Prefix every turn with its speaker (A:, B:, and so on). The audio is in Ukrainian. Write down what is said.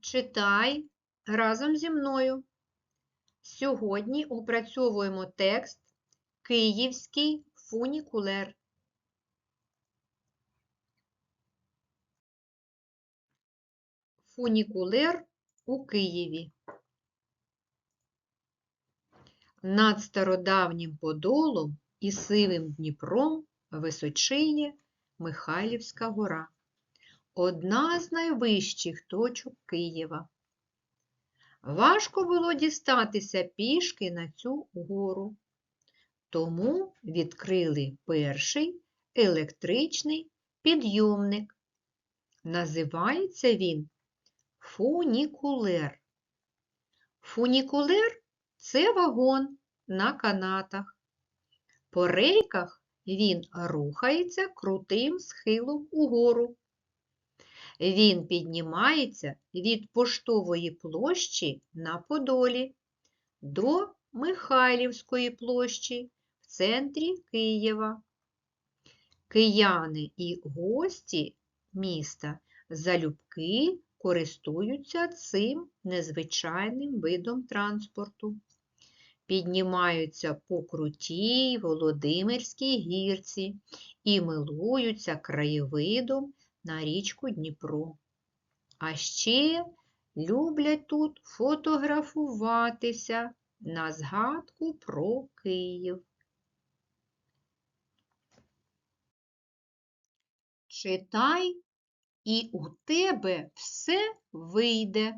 A: Читай разом зі мною. Сьогодні опрацьовуємо текст Київський фунікулер. Фунікулер у Києві. Над стародавнім Подолом і сивим Дніпром височиє Михайлівська гора. Одна з найвищих точок Києва. Важко було дістатися пішки на цю гору. Тому відкрили перший електричний підйомник. Називається він фунікулер. Фунікулер це вагон на канатах. По рейках він рухається крутим схилом угору. Він піднімається від поштової площі на Подолі до Михайлівської площі в центрі Києва. Кияни і гості міста залюбки користуються цим незвичайним видом транспорту. Піднімаються по крутій Володимирській гірці і милуються краєвидом на річку Дніпро. А ще люблять тут фотографуватися на згадку про Київ. Читай, і у тебе все вийде.